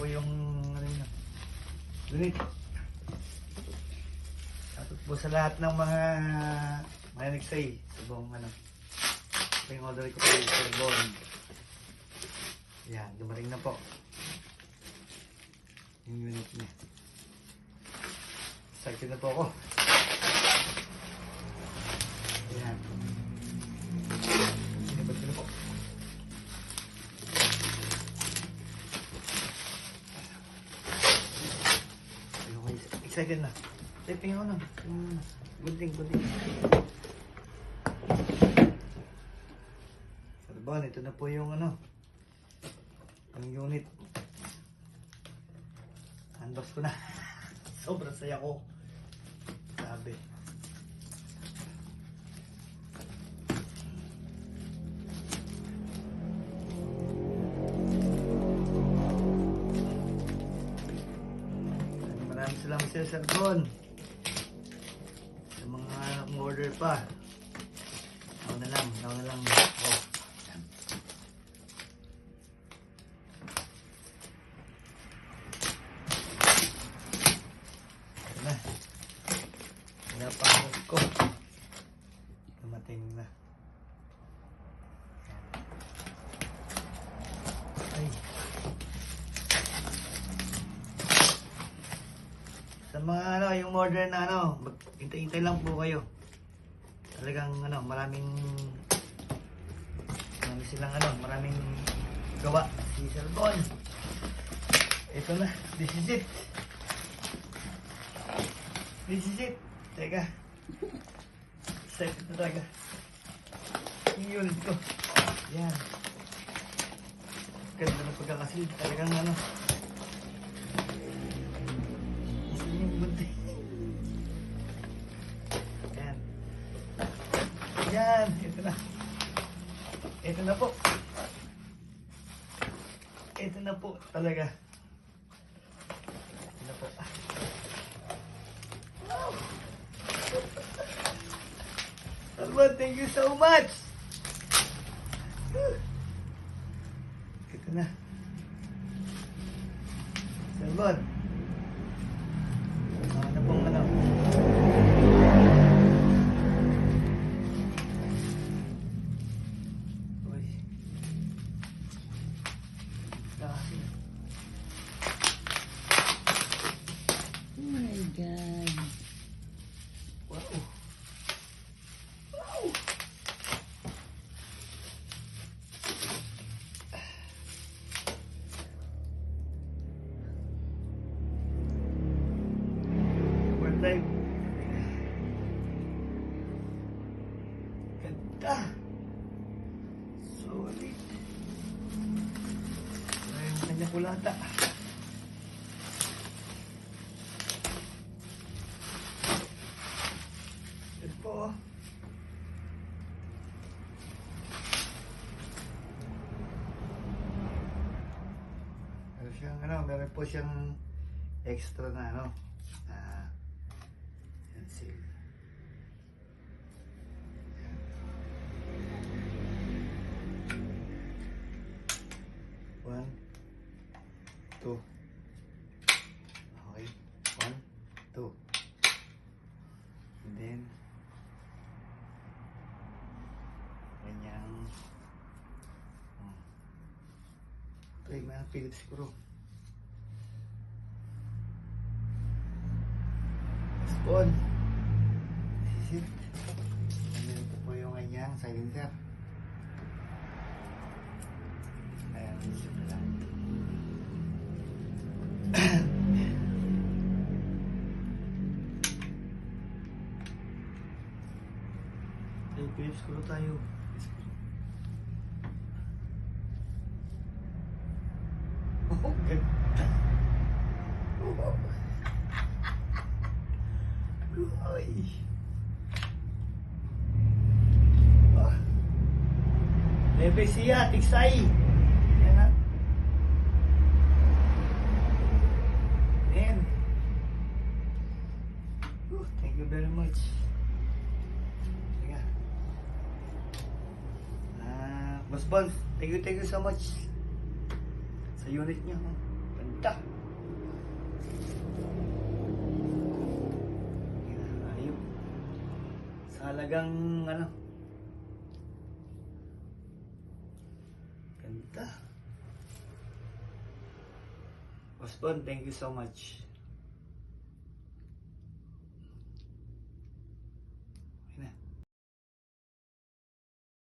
po yung ano yun. Unit. Tapos po sa lahat ng mga mga nagsay sa buong ano. Ito yung order ko po yung carbon. Yan, dumating na po. Yung unit niya. Excited na po ako. Excited na. Taping ako. Mm, Gunting, gunting. Sarban, ito na po yung ano. Yung unit. Unbox ko na. Sobrang saya ko. Sabi. Sa Sir Bon. Sa mga order pa. Ako na lang, ako na lang. Oh. Yan. Na. Wala ko. Dumating na. Ay. Sa mga ano, yung order na ano, hintay-hintay lang po kayo. Talagang ano, maraming marami silang ano, maraming gawa. Si Sir Bon. Ito na, this is it. This is it. Teka. Excited na talaga. Yung unit ko. Yan. Ganda na pagkakasil. Talagang ano. Ito na po. Ito na po talaga. Ito na po. Salman, thank you so much. Ito na. Salman. Ano pong Ganda. Solid. Ay, yung kanya kulata. Ito po. oh. Meron siyang ano, meron po siyang extra na ano. Ah, yan seal. One, two. Okay. One, two. And then, ganyan. Hmm. Ito yung mga Philips screw. Spoon. This is it. And then ito po yung kanyang silencer. Ay, Philips screw tayo. Oh, ganda. Oh. Ay. Ah. Bebe siya, tiksay. Yan na. Yan. Oh, thank you very much. Teka. Ah, Boss thank you, thank you so much. Sa unit niya. Ganda. Ayun. Sa halagang ano. Ganda. Boss Bon, thank you so much.